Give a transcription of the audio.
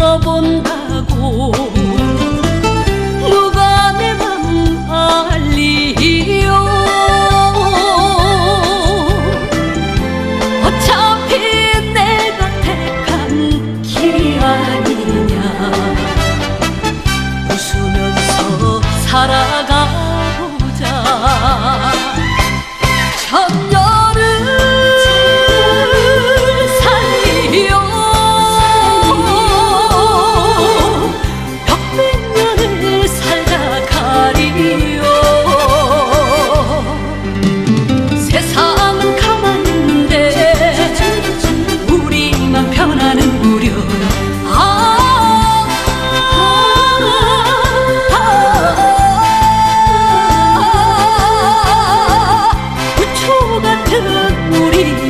물어본다고. 누가 내 맘 알리요? 어차피 내가 택한 길이 아니냐. 웃으면서 살아가